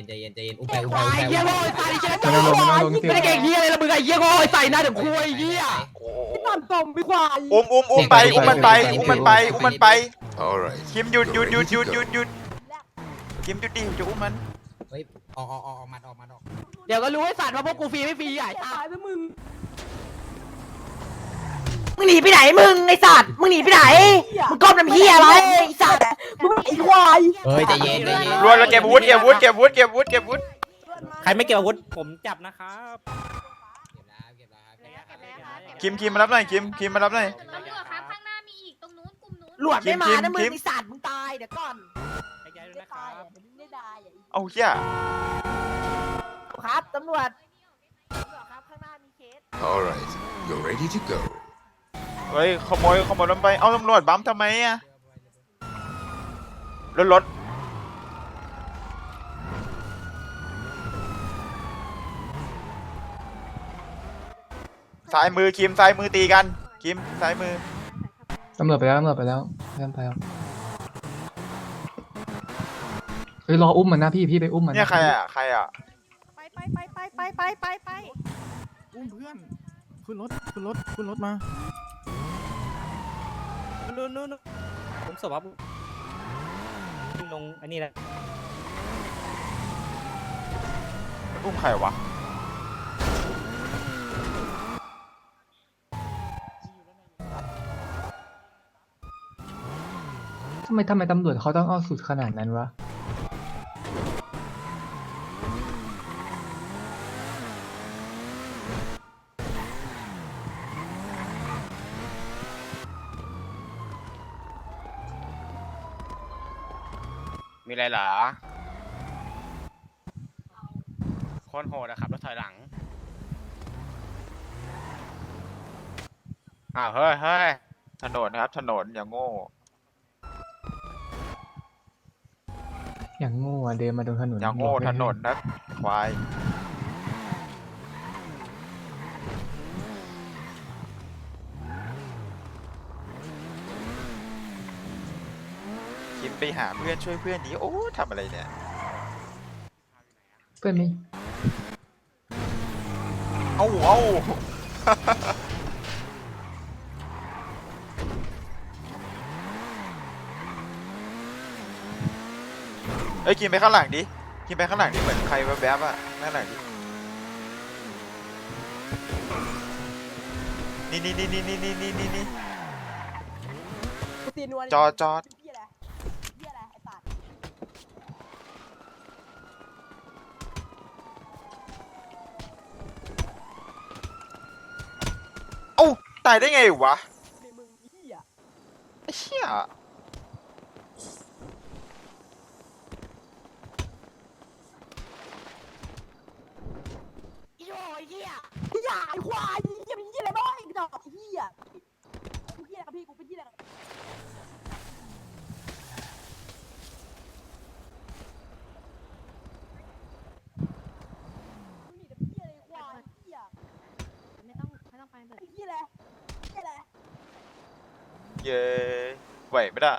ยใจเย็นใจเย็นใจเย็นอุ้มไปไอ้อุ้มคไปวายอุ้มไปเหี้ยโง่ไอ้สัตว์ไอ้เชี่ยไม่ต้องลงไม่ต้องลงไม่ได้เก่งเหี้ยอะไรละมึงไอ้เหี้ยโง่ไอ้ใส่หน้าเดี๋ยวคุยไอ้เหี้ยโอ้โหตันต้มพี่ควายอุ้มอุ้มอุ้มไปอุ้มมันไปอุ้มมันไปอุ้มมันไป All right. คิมหยุดหยุดหยุดหยุดหยุดหยุดคิมหยุดดิจะอุ้มมันเฮ้ยออกออกออกออกมาออกมาออกเดี๋ยวก็รู้ไอ้สัตว์ว่าพวกกูฟรีไม่ฟรีใหญ่ตายไปมึงมึงหนีไปไหนมึงไอ้สัตว์มึงหนีไปไหนมึงก้มน้ำเหี้ยอะไรไอ้สัตว์ มึงไอ้ควายเฮ้ยใจเย็นใจเย็น รวนแล้วเก็บอาวุธเก็บอาวุธเก็บอาวุธเก็บอาวุธเก็บอาวุธใครไม่เก็บอาวุธผมจับนะครับเก็บแล้วเก็บแล้วครับเก็บแล้วครับคิมคิมมารับหน่อยคิมคิมมารับหน่อย ตำรวจครับข้างหน้ามีอีกตรงนู้นกลุ่มนู้นหลวดไม่มาคิมนะมึงคิมไอ้สัตว์มึงตายเดี๋ยวก่อนแยกย้ายด้วยนะครับไม่ได้อะเอาเหี้ยครับตำรวจตำรวจครับข้างหน้ามีเคส All right. You're ready to go. เฮ้ยขโมยขโมยรถไป เอาตำรวจบัมทำไมอะ รถรถซ้ายมือคิมซ้ายมือตีกัน คิมซ้ายมือตำรวจไปแล้วตำรวจไปแล้วเริ่มไปแล้วเฮ้ยรออุ้มมันนะพี่พี่ไปอุ้มมันเนี่ยใครอะใครอะไปไปไปไปไปไปไปไปอุ้มเพื่อนขึ้นรถขึ้นรถขึ้นรถมานู่นนู่นนู่นผมสวับ ลงอันนี้แหละอุ้มใครวะ ทำไมทำไมตำรวจเขาต้องเอาสุดขนาดนั้นวะ อะไรเหรอคนโหดอะครับรถถอยหลัง อ้าวเฮ้ยเฮ้ยถนนนะครับถนนอย่างโง่ อย่างโง่อะเดินมาตรงถนนอย่างโง่ถนนนะควาย ไปหาเพื่อนช่วยเพื่อนดีโอ้ทำอะไรเนี่ย เพื่อนไม่เอ้าเอ้าเอ้ยกินไปข้างหลังดิ กินไปข้างหลังดิเหมือนใครแวบๆอะข้างหลังดิ นี่นี่นี่นี่นี่นี่นี่นี่นี่ตีนวลจอดจอด เหี้ยอะไรเหี้ยอะไรไอ้สัตว์ เอ้า ตายได้ไงวะในมึงเหี้ยไอ้เชี่ยอีโอ้ยเหี้ยเหี้ยไอ้ควายเหี้ยเป็นเหี้ยอะไรบ้างไอ้ดอกไอ้เหี้ยกูเหี้ยอะไรกับพี่กูเป็นเหี้ยอะไรกับมึงหนีแต่เหี้ยอะไรควายเหี้ย ไม่ต้องไม่ต้องไปเลย ไอ้เหี้ยอะไรเหี้ยอะไร เย้ไหวไหมล่ะ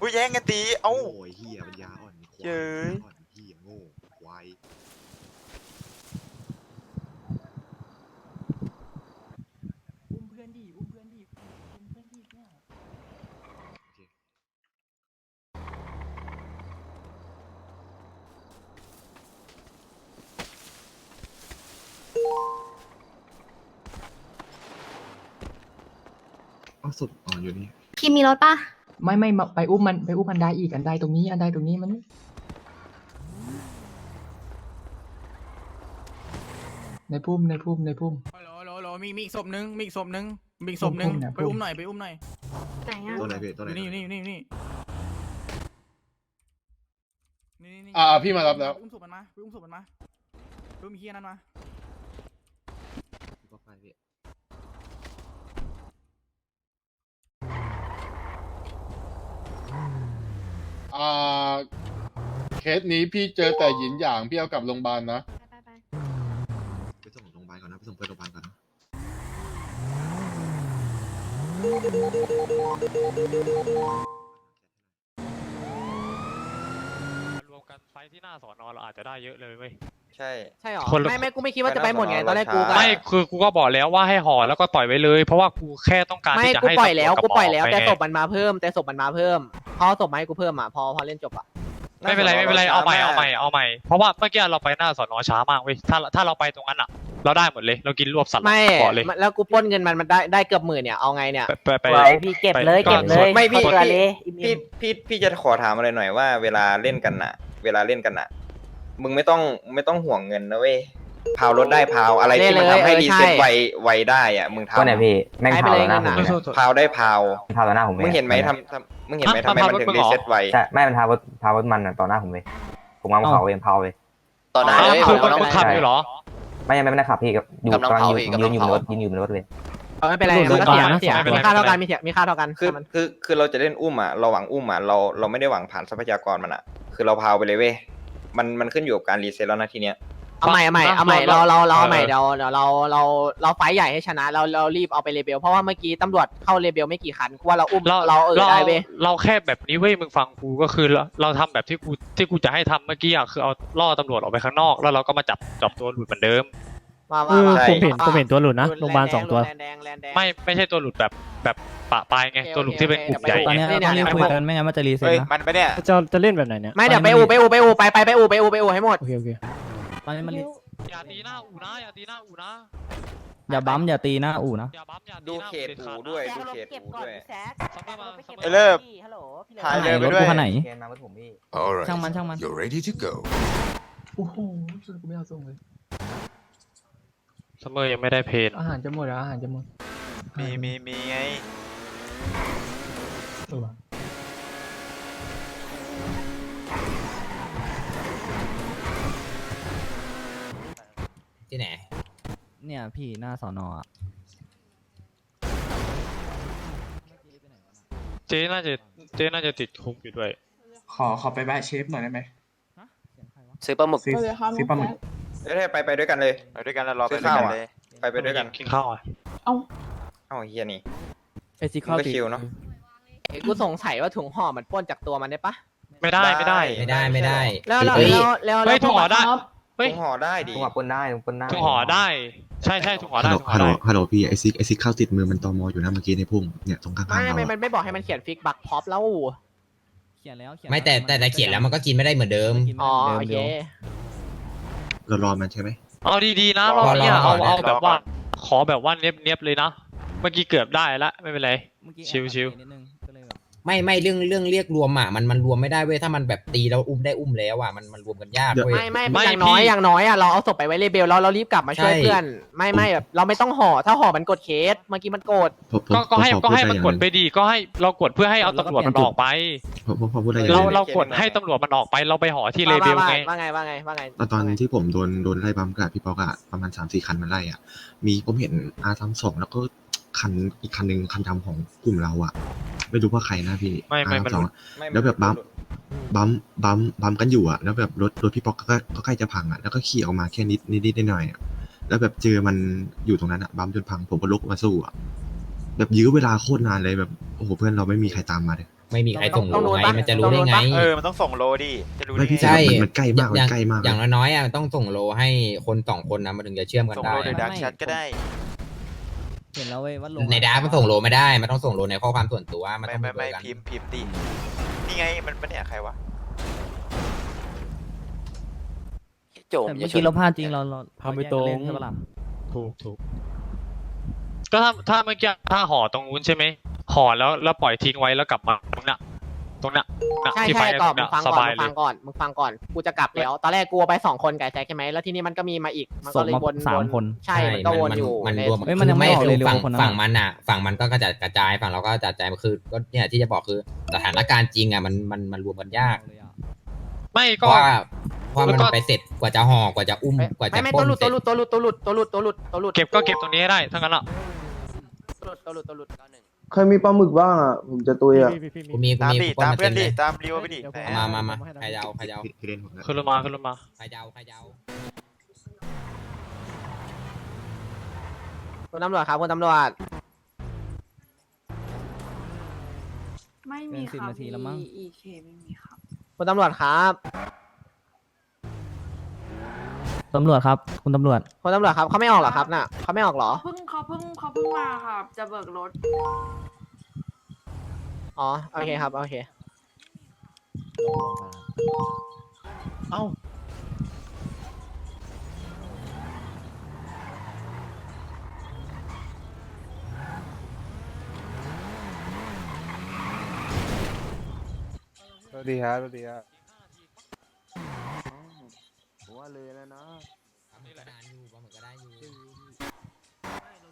อุ้ยแย่งกันตีเอ้าโอ้ยเฮียปัญญาอ่อนควายเย้ยอ่อนเฮียโง่ควาย อุ้มเพื่อนดิ อุ้มเพื่อนดิ อุ้มเพื่อนดิเนี่ย เอาศพอ่อนอยู่นี่ คิมมี รถปะไม่ไม่มาไปอุ้มมันไปอุ้มอันใดอีกอันใดตรงนี้อันใดตรงนี้มัน ในพุ่มในพุ่มในพุ่มฮัลโหลฮัลโหลฮัลโหลมีมีอีกศพหนึ่งมีอีกศพหนึ่งมีอีกศพหนึ่งอุ้มๆนะไปอุ้มหน่อยไปอุ้มหน่อยไหนอะตัวไหนพี่ตัวอไหนยู่นี่อยู่นี่อยู่นี่อยู่นี่นี่นี่อ่าพี่มารับแล้ว ไปอุ้มศพมันมาไปอุ้มศพมันมาไปอุ้มไอ้เฮียนั่นมา สนี้พี่เจอแต่หยินหยางพี่เอากลับโรงพยาบาลนะ ไปไปไปไปส่งโรงพยาบาลก่อนนะไปส่งไปโรงพยาบาลก่อนนะรวมกันไฟที่หน้าสอนอนเราอาจจะได้เยอะเลยเว้ย ใช่ ใช่หรอไม่ไม่กูไม่คิดว่าจะไปหมดไงตอนแรกกูไม่คือกูก็บอกแล้วว่าให้ห่อแล้วก็ปล่อยไว้เลย เพราะว่ากูแค่ต้องการไม่ที่จะกูให้ปล่อยแล้วกูบปล่อยแล้ว แต่ศพมันมาเพิ่มแต่ศพมันมาเพิ่มพอศพมาให้กูเพิ่มอะพอพอเล่นจบอะ ไม่เป็นไรไม่เป็นไรเอาใหม่เอาใหม่เอาใหม่เพราะว่าเมื่อกี้เราไปหน้าสอนอช้ามากเว้ยถ้าถ้าเราไปตรงนั้นอะ เราได้หมดเลย เรากินรวบสัตว์ไม่ก่อนเลยแล้วกูปล้นเงินมันมันได้ได้เกือบหมื่นเนี่ยเอาไงเนี่ยไปไปไปไว้พี่เก็บเลยไปเก็บเลยไม่พี่เผื่อเลยพี่พี่พี่จะขอถามอะไรหน่อยว่า เวลาเล่นกันน่ะ เวลาเล่นกันน่ะ มึงไม่ต้องไม่ต้องห่วงเงินนะเว้ย พาวรถได้พาวอะไรที่มันทำให้เล่นเลยรีเซ็ตเออใช่ไวไวได้อะมึงทำก็เนี่ยพี่แม่งให้ไปเผาเลยหน้าเงินผมอะเนี่ยพาวได้พาวเผาต่อหน้าผมเลยมึงเห็นไหมทำทำมึงเห็นไหมทำไมมันถึงรีเซ็ตไวใช่ไม่เป็นพาวพาวมันอะต่อหน้าผมเลยผมเอามาเผาเองเผาเลย ต่อหน้าอ้าวเลยคือผมมึงกำลังมึงขับอยู่เหรอ ไม่ยังไม่ได้ขับพี่กับอยู่กำลังกำลังเผายืนอีกยืกำลันงอยู่บนเผารถยืนอยู่บนรถเลยเอาไม่เป็นไรหลุดมันก็เสียก่อนนะเสียไม่เป็นไรมีค่าเท่ากันมีเสียมีค่าเท่ากันคือมันคือคือเราจะเล่นอุ้มอะเราหวังอุ้มอะเราเราไม่ได้หวังผ่านทรัพยากรมันอะ คือเราพาวไปเลยเว้ยมันมันขึ้นอยู่กับการรีเซ็ตแล้วนะทีเนี้ย เอาใหม่เอาใหม่เอาใหม่เราเราเราเราเอาใหม่เออเดี๋ยวเดี๋ยวเราเราเราไฟท์ใหญ่ให้ชนะเราเรารีบเอาไปเลเบลเพราะว่าเมื่อกี้ตำรวจเข้าเลเบลไม่กี่คันกูว่าเราอุ้มเราเราเออได้เว้ยเราแค่แบบนี้เว้ยมึงฟังกูก็คือเราเราทำแบบที่กูที่กูจะให้ทำเมื่อกี้อะคือเอาล่อตำรวจออกไปข้างนอก แล้วเราก็มาจับจับตัวหลุดเหมือนเดิม มามามาใช่ผมเห็นผมเห็นตัวหลุดนะแดโรงพยาบาลสองตัวแลนแดงแลนแดง ไม่ไม่ใช่ตัวหลุดแบบแบบปะปลายไงโอเคตัวหลุดที่เป็นกลุ่มโอเคใหญ่ตอนไงเนี้ยเรารีบคุยกันไม่งั้นมันจะรีเซ็ตเฮ้ยนะ มันไปะเนี่ย จะจะเล่นแบบไหนเนี่ย ไม่เดี๋ยวไปอูไปอูไปอูไปไปไปอูไปอูไปอูให้หมด โอเคโอเคต อนนี้มันอย่าตีหน้าอูนะอย่าตีหน้าอูนะอย่าบั๊มอย่าตีหน้าอู่นะอย่าบั๊มอย่าตีดูหน้าเขตด็ดหูขาดนะด้วยแซดูกเขตเก็บหูก่อนด้วยแซกซัมเมอร์มาไปเก็บไอ้เลิฟ ฮัลโหลพี่ถ่ายเลิฟเลยไปรถด้วยกูคันไหน เกณฑ์มาเพื่อผมพี่ All right. ช่างมันช่างมัน You're ready to go. โอ้โหช่วยกูไม่เอาส่งเลย ซัมเมอร์ยังไม่ได้เพนอาหารจะหมดแล้วอาหารจะหมดมีมีมีไง เออว่ะ ที่ไหน เนี่ยพี่หน้าสอนอะเจ๊น่าจะเจ๊น่าจะติดคุกอยู่ด้วย ขอขอไปแวะเชฟหน่อยได้ไหมซื้อปลาหมึกซื้อซื้อปลาหมึกเอ้ยไปไปด้วยกันเลย ไปด้วยกันแล้วรอไปซื้อด้วยข้าวกันอะเลยไปไปด้วยกัน กินข้าวอะ เอ้าเฮียนี่ไอซิมึงก็ชิลเนอะเอ้ยกูสงสัยว่าถุงห่อมันปล้นจากตัวมันได้ปะไม่ได้ไม่ได้ ไม่ได้ไม่ได้ แล้วแล้วเฮ้ยแล้วแล้วเฮ้ยถุงห่อได้ เฮ้ยถุงห่อได้ดิถุงหัวปนได้ถุงปนได้ถุงห่อได้ ใช่ใช่ถุงห่อฮัลได้โหลถุงห่อฮัลโหลได้ฮัลโหลพี่ไอซิกไอซิกเข้าติดมือมันตอมออยู่นะเมื่อกี้ในพุ่มเนี่ยตรงข้างๆไม่เราไม่อะมันไม่บอกให้มันเขียนฟิกบักพ็อปแล้วเขียนแล้วเขียนไม่แต่แต่แต่เขียนแล้วมันก็กินไม่ได้เหมือนเดิม อ๋อโอเค เรารอมันใช่ไหมเอาดีๆนะรรออบเนี้ยรอเอารอเอารอแบบว่า ขอแบบว่าเนียบเนียบๆเลยนะ เมื่อกี้เกือบได้ละไม่เป็นไร ชิวชิ ไม่ไม่เรื่องเรื่องเรียกรวมอะมันมันรวมไม่ได้เว้ยถ้ามันแบบตีแล้วอุ้มได้อุ้มแล้วอะมันมันรวมกันยากเว้ย ไม่ไม่ไม่อย่างน้อยพี่ อย่างน้อยอะเราเอาศพไปไว้เลเบลแล้วเรารีบกลับมาช่วยใช่ เพื่อน ไม่ไม่แบบเราไม่ต้องห่อถ้าห่อมันกดเคสเมื่อกี้มันกด ผมผมก็ก็ให้ผมขอก็ให้พูมันอะกไรดอย่างไปหนึ่งดีก็ให้เรากดเพื่อให้เอาตำรวจมันออกไป ผมผมขอพูดอะไรอย่างหเรานึ่งเรากดให้ตำรวจมันออกไปเราไปห่อที่เลเบลว่าไง ว่าไงว่าไงว่าไงตอนตอนที่ผมโดนโดนไล่บัมกับพี่ป๊อกอะประมาณสามสี่คันมันไล่อะมีผมเห็นอาร์ทำสองแล้วก็คันอีกคันหนึ่งคันดำของกลุ่มเราอะ ไม่รู้ว่าใครนะพี่ไม่ไม่อาร์มันทำสองอะไม่แล้วแบบบัมบัมบัมบัมกันอยู่อะแล้วแบบรถรถพี่ป๊อกก็ก็ใกล้จะพังอะแล้วก็ขี่ออกมาแค่นิดนิดนิดหน่อยๆอะแล้วแบบเจอมันอยู่ตรงนั้นอะบัมจนพังผมก็ลุกมาสู้อะแบบยื้อเวลาโคตรนานเลยแบบโอ้โหเพื่อนเราไม่มีใครตามมาเลยไม่มีใครส่งต้องโลโดนไงปะมันจะรู้ได้ไงเออมันต้องส่งโลดิจะรู้ไม่ได้พี่ไงใช่มันมันใกล้มากมันอย่างใกล้มากอย่างน้อยๆอะมันต้องส่งโลให้คนสองคนนะมันถึงจะเชื่อมกันส่งได้โลโดยดักแชทก็ได้ เห็นแล้วเว้ยว่าลงในดาร์กมันส่งโลไม่ได้ มันต้องส่งโลในข้อความส่วนตัว มันไม่ต้องไม่เบอไม่ร์กันพิมพ์พิมพ์ดินี่ไงมันมันเนี่ยใครวะโจมแต่อย่เมื่อชกี้นเราพลาดจริงเราเราพาไปแยกตรงกันเล่นใช่ปะล่ะถูกถูกก็ถ้าถ้าเมื่อกี้ถ้าห่อตรงนู้นใช่ไหมห่อแล้วแล้วปล่อยทิ้งไว้แล้วกลับมา ตรงเนี้ยตรงเนี้ยน่ะใช่ที่ไฟใช่ตตรอบงมึเนี้งยฟังสก่อนบายมึงเลฟัยงก่อนมึงฟังก่อนกูจะกลับแล้วตอนแรกกูเอาไปสองคนไก่แซกใช่ไหมแล้วทีนี้มันก็มีมาอีกมันส่ก็งเลยมาวนสามวนคน ใช่มันก็วนอยู่มันในรวมเอ้ยมันยังไม่ออกเลยคืฝั่งเร็วคนนั้น ฝั่งมันอะ ฝั่งมันก็กระจัดกระจายฝั่งเราก็กระจัดกระจายคือก็เนี่ยที่จะบอกคือสถานการณ์จริงอะมันมันมันรวมกันยากไม่เพก็ ราะว่าเพราะแล้มันวก็ ไปเสร็จกว่าจะห่อกว่าจะอุ้มกว่าไม่จะไม่ปล้ตัวนหลุดเสร็ตัวจหลุดตัวหลุดตัวหลุดตัวหลุดตัวหลุดตัวหลุดเก็บก็เก็บตรงนี้ให้ได้ทั้งนั้นอะ ตัวหลุดตัวหลุดตัวหลุด ใครมีปลาหมึกบ้างอะ ผมจะตุยอะกูมีกูตามมีดิกูปล้ตามมาเพื่เต็อนมเลดิยตามริวไปดิเอามามามาใครจะเอาใครจะเอาพี่พี่เล่นผมนะขึ้นรถมาขึ้นรถมา ใครจะเอาใครจะเอาคุณตำรวจครับคุณตำรวจมีสิบนาทีแล้วมั้งอีเคไม่มีครับ คุณตำรวจครับตำรวจครับ คุณตำรวจ คุณตำรวจครับเขาไม่ออกเหรอครับน่ะเขาไม่ออกเหรอ เพิ่ง เขาเพิ่งเขาเพิ่งมาครับจะเบิกรถ อ๋อ โอเคครับ โอเค เอ้า สวัสดีครับสวัสดีครับ ผมว่าเลยแล้ว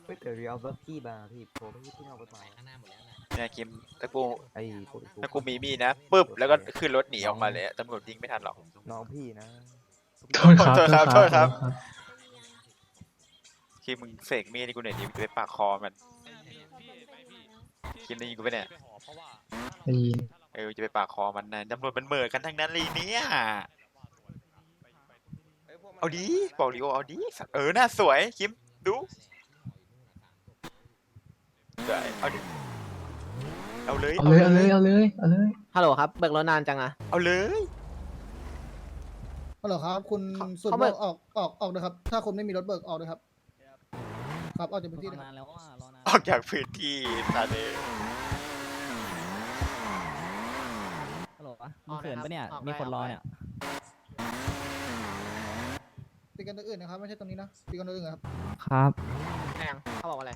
ไม่แต่เรียลรถพี่มาพี่ผมไม่ที่เอาไปไปข้างหน้าหมดแล้วนะเนี่ยคิมถ้ากูไอ้ถ้ากูมีมีดนะปุ๊บแล้วก็ขึ้นรถหนีออกมาเลยอะตำรวจยิงไม่ทันหรอก น้องพี่นะโทษครับ โทษครับ โทษครับโทษคิมมึงเสกมีดให้กูหน่อยดิมึงจะไปปากคอมัน คิมได้ยินกูปะเนี่ย ได้ยิน เออจะไปปากคอมันนะตำรวจมันเหม่อกันทั้งนั้นเลยเนี่ย เอาดีบอกดิโอเอาดีสัตว์เออน่าสวยคิมดู สวยเอาดิเอาเลยเอาเลยเอาเลยเอาเลยเอาเลยฮัลโหลครับเบิกรถนานจังอะเอาเลย ฮัลโหลครับ คุณสุดเขาเบิกออกออกออกนะครับ ถ้าคุณไม่มีรถเบิกออกเลยครับ ครับออกจากพื้นที่นานแล้วว่ารอนานออกจากพื้นที่ตาเดฮัลโหลปะมึงเขินปะเนี่ย มีคนรอเนี่ย ตีกันตรงอื่นนะครับ ไม่ใช่ตรงนี้นะตีกันตรงอื่นครับ ครับ แองเขาบอกว่าอะไร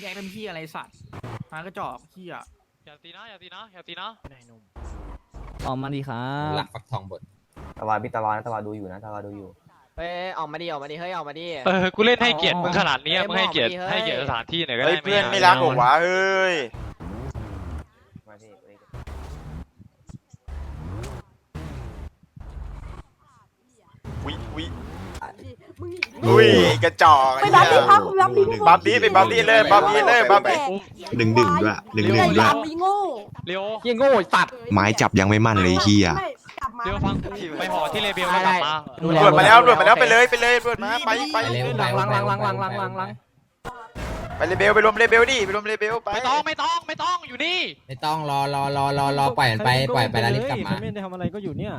แยกเป็นพี่อะไรสัตว์หากระจอกพี่อะอย่าตีนะ อย่าตีนะ อย่าตีนะออกมาดีครัหบลักฟักทองบดตะวันพี่ตะวันตะวันดูอยู่นะตะวันดูอยู่ เอ้ยออกมาดีออกมาดีเฮ้ยออกมาดีเออ กูเล่นให้เกียรติมึงขนาดนี้เอ้ยมึงให้เกียรติบอกมาดิเฮ้ยให้เกียรติสถานที่หน่อยก็เฮ้ได้ยเพื่อนไม่รักเหรอวะเฮ้ย อุ้ยกระจอกไปบัฟดิครับบัฟดิบัฟดีไปบัฟดีเลยบัฟดีเลยบัฟไปหนึ่งหนึ่งด้วยหนึ่งหนึ่งด้วยมีโง่เร็วยี่โง่สัตว์ไม้จับยังไม่มั่นเลยเฮียไม่กลับมาเร็วฟังกูไปห่อที่เลเบลแล้วกลับมาดูตำแลรวจมาแล้วตำรวจมาแล้วไปเลยไปเลยตำรวจมาไปไปไปเร็วหลังหลังหลังหลังหลังหลังหลังหลังไปเลเบลไปรวมเลเบลดิไปรวมเลเบลไปไม่ต้องไม่ต้องไม่ต้องอยู่นี่ไม่ต้องรอรอรอรอรอปล่อยมันไปปล่อยไปแล้วรีบกลับมาไม่ได้ทำอะไรก็อยู่เนี่ย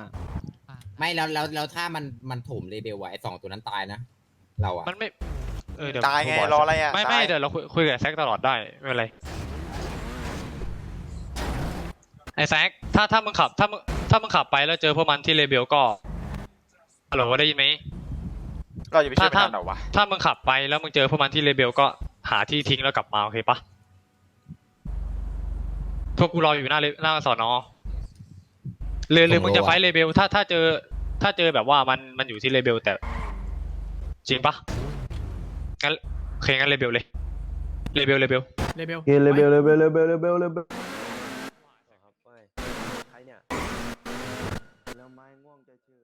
ไม่แล้วแล้วแล้วถ้ามันมันถมเลเบลไว้ไอ้สองตัวนั้นตายนะ เราอะมันไม่เออเดี๋ยวตายไงกูบกรออะไรอะไม่ไม่ตายเดี๋ยวเราคุยคุยกับแซกตลอดได้ไม่เป็นไรไอ้แซกถ้าถ้ามึงขับถ้ามึงถ้ามึงขับไปแล้วเจอพวกมันที่เลเบลก็ฮัลโหลได้ยินไหม เราจะไปช่วยถ้ามันทันเหรอวะถ้ามึงขับไปแล้วมึงเจอพวกมันที่เลเบลก็หาที่ทิ้งแล้วกลับมาโอเคปะพวกกูรออยู่หน้าเลหน้าสอนอ หรือหรือมึงจะไฟท์เลเบลถ้าถ้าเจอ ถ้าเจอแบบว่ามันมันอยู่ที่เลเบลแต่จริงปะงั้นโอเคงั้นเลเบลเลยเลเบลเลเบลเลเบลเกเลเบลเลเบลเลเบลเลเบลเลเบลใครเนี่ยแล้วไม้ง่วงจะชื่อ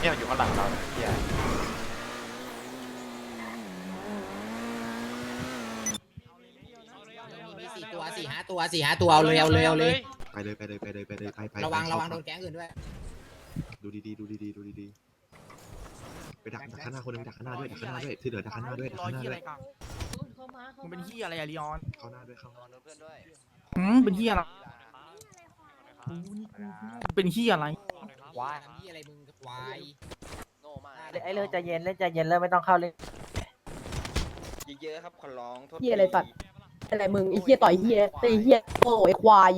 เนี่ยมันอยู่ข้างหลังเราเนี่ยเหี้ย มีสี่ ตัวสี่ห้าตัวสี่ห้าตัวเอาเลยเอาเลยเอาเลย ไปเลยไปเลยไปเลยไปเลยไปไประวังไประวังโดนแก๊งอื่นด้วย ดูดีๆดูดีๆดูดีๆไปดักดักข้างหน้าคนหนึงดักข้างหน้าด้วยดักข้างหน้าด้วยที่เหลือดักข้างหน้าด้วยดักรอข้างหน้าที่ด้อะวไรยกันมึงเป็นที่อะไรอะลีออนเข้าหน้าด้วยเข้าหน้าหืมเป็นที่อะไรเป็นที่อะไรว้ายทำที่อะไรมึงควายไอ้เรื่องใจเย็นเล่นใจเย็นเริ่มไม่ต้องเข้าเล่นเยอะๆครับขอร้องโทษเฮียอะไรสัตว์ อะไรมึงไอ้เฮียต่อยเฮียตีเฮียโง่ไอ้ควาย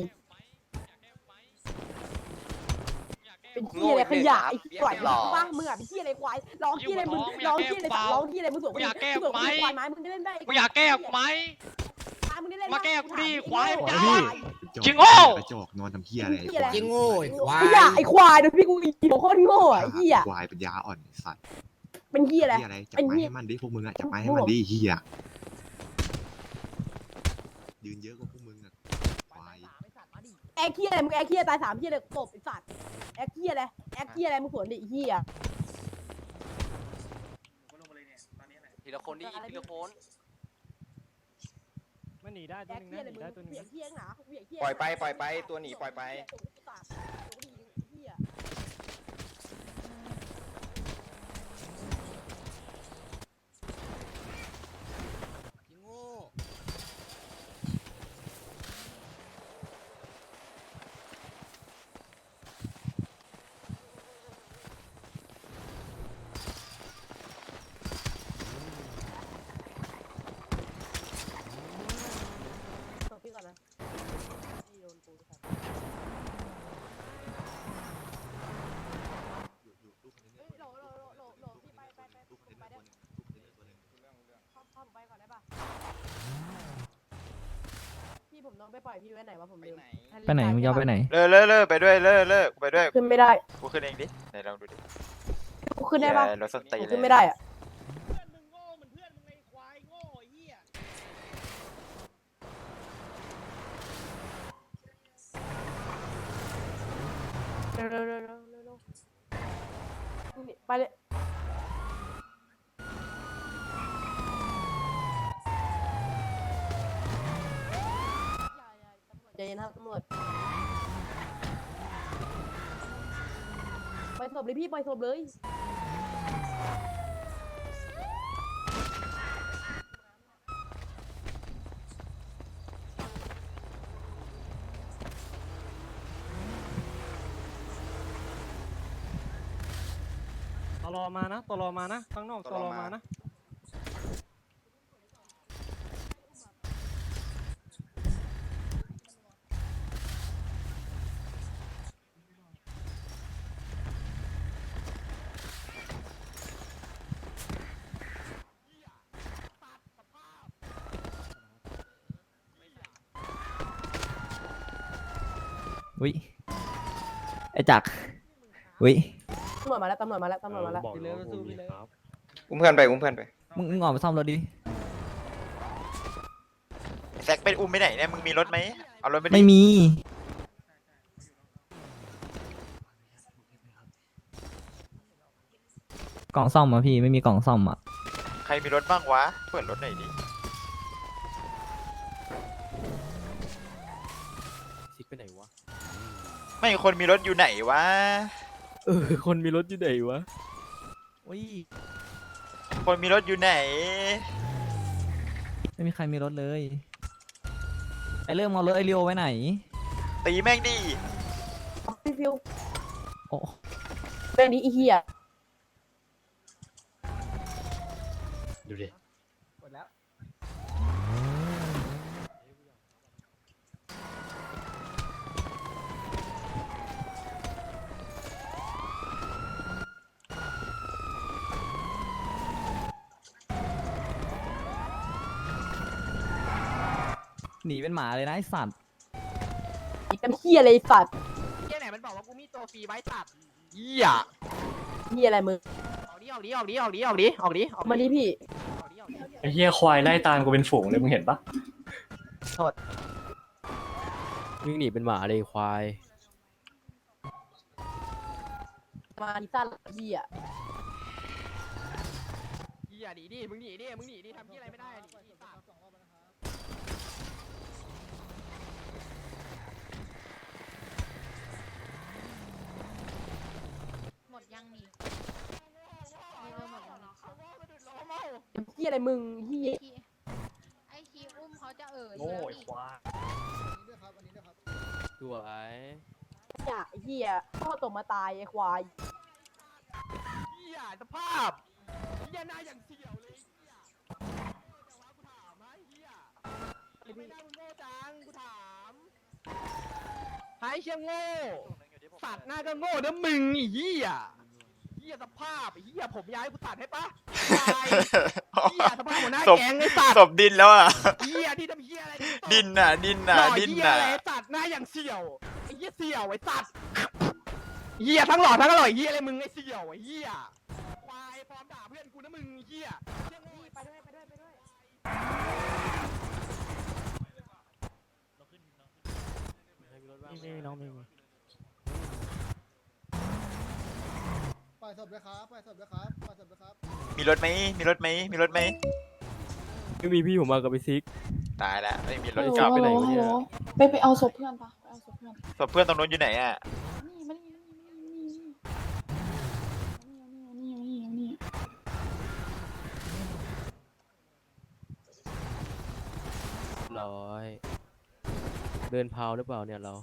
เป็นเฮียอะไรขยะไอ้ต่อยบ้างมึงอะเป็นเฮียอะไรควายร้องเฮียอะไรมึงร้องเฮียอะไรสัตว์ร้องเฮียอะไรมึงสวนคนอื่นมึงสวนคนอื่นควายไม้มึงได้เล่นได้มึงอยากแก้กูไหมมึงได้เล่นมาแก้กูดิควายไอ้พี่จอกจริงโง่กระจอกนอนทำเฮียอะไรไอ้ควายจริงโง่ไอ้ควาขยยะไอ้ควายดูพี่กูอีกโคตรโง่อะไอ้เฮียควายปัญญาอ่อนไอ้สัตว์เป็นเฮียอะไรเฮียอะไรจับไอ้ไม้เหี้ยให้มันดิพวกมึงอะจับไม้ให้มันดิเฮีย ยืนเยอะกว่าพวกมึงอะควายแอคเฮียอะไรมึงแอคเฮียตายสามเฮียเลยตบไอ้สัตว์แอคเฮียอะไรแอคเฮียอะไรมึงสวนดิไอ้เฮียทีละคนดิทีละคนมันหนีได้แอคเฮียอะไรมึงเบียดเฮียหนาเบียดเฮียปล่อยไปปล่อยไปตัวหนีปล่อยไปเฮีย ไปปล่อยพี่ไว้ไหนวะผมลืมไปไหนมึงจะเอาไปไหน เลิกเลิกเลิกไปด้วยเลิกเลิกกูไปด้วยขึ้นไม่ได้กูขึ้นเองดิไหนลองดูดิกูขึ้นได้ปะเหี้ยรถสตีกูนขึ้นเลไม่ยได้อะเร็วเร็วเร็วเร็วเร็วเร็วนี่ไปเลย พี่ปล่อยศพเลยตลอมานะตลอมานะข้างนอกตลอมานะ จักรวิตำรวจมาแล้วตำรวจมาแล้วตำรวจมาแล้วอุ้มเพื่อนไปอุ้มเพื่อนไปมึงมึงออกมาซ่อมรถดิ แซกเป็นอุ้มไปไหนเนี่ยมึงมีรถไหมเอารถไปดิไม่มี กล่องซ่อมอะพี่ ไม่มีกล่องซ่อมอะ ใครมีรถบ้างวะเปิดรถหน่อยดิ ซิกไปไหนวะ ไม่คนมีรถอยู่ไหนวะ เออ คนมีรถอยู่ไหนวะโอ้ยคนมีรถอยู่ไหน ไม่มีใครมีรถเลย ไอเรื่องเอารถไอเรียวไว้ไหน ตีแม่งดิพี่ฟิวโอ้เรื่องนี้อีเหี้ยดูดิห นีเป็นหมาเลยนะไอสัตว์อีกกันเหี้ยอะไรไอ้สัตว์เฮียไหนมันบอกว่ากูมีตัวฟรีไว้ตัดเฮียเหี้ยอะไรมึงออกดิออกดิออกดิออกดิออกดิออกดิออกมาดิพี่ ออกดิออกดิไอ้เฮียควายไล่ตามกูเป็นฝูงเลยมึงเห็นปะโทษวิ่งหนีเป็นหมาเลยควาย มาดิซ่าเหี้ยเฮียหนีดิมึงหนีดิมึงหนีดิทำเฮียอะไรไม่ได้หนีดิสัตว์ มดยังนี่มีเบอร์หมดยังนี่เหี้ยอะไรมึงเหี้ยทีไอทีอุ้มเขาจะเอ่ยโง่เยอะไอ้อีกควายสวยอยากไอ้เหี้ยพ่อตกมาตายไอ้ควายเฮียสภาพเฮียหน้าอย่างเสี่ยวเลยเฮียแต่ว่ากูถามนะเฮียไม่น่ามึงโง่จังกูถามหายเชียงโง่สั ตว์หน้าก็โง่นะมึงไอ้เฮียเฮียสภาพไอ้เฮียผมย้ายกูตัดให้ปะตายเฮียสภาพหัวหน้าศพแก๊งไอ้สัตว์ศพดินแล้วอะเฮียที่ทำเฮียอะไรดินน่ะ ดินน่ะหล่อดินเฮียน่ะอะไรตัดหน้าอย่างเสี่ยวไอ้เฮียเสี่ยวไอ้ตัดเฮียทั้งหล่อทั้งอร่อยเฮียอะไรมึงไอ้เสี่ยวไอ้เฮียควายพร้อมด่าเพื่อนกูนะมึงไอ้เฮียเชี่ยโง่ไปด้วยไปด้วยไปด้วยนี่น้องไม่มี ล่อยศพเลยครับปล่อยศพเลยครับปล่อยศพเลยครับมีรถไหมมีรถไหมมีรถไหมไม่มีพี่ผมมากับไปซิก ตายแล้วไม่มีรถฮัลโหลกลับไปไหนวะเนี่ยไปไปเอาศพเพื่อนปะไปเอาศพเพื่อน ศพเพื่อนตรงนู้นอยู่ไหนอะนี่มานี่นี่นี่นี่นี่นี่ร้อย เดินพาวหรือเปล่าเนี่ยเรา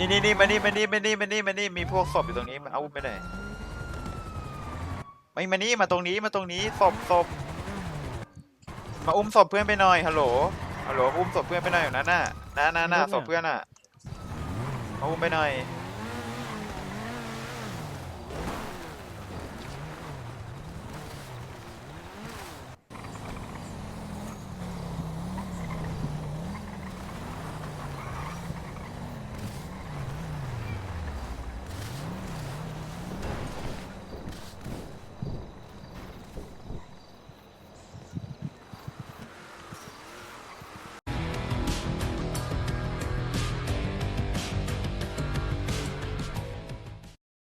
นี่นี่นี่มานี่มานี่มานี่มานี่มานี่มีพวกศพอยู่ตรงนี้มาเอาอุ้มไปไหนไม่มานี่มาตรงนี้มาตรงนี้ศพศพมาอุ้มศพเพื่อนไปหน่อยฮัลโหลฮัลโหลอุ้มศพเพื่อนไปหน่อยอยู่นั่นน่ะน่าน่าน่าศพเพื่อนอะมาอุ้มไปหน่อย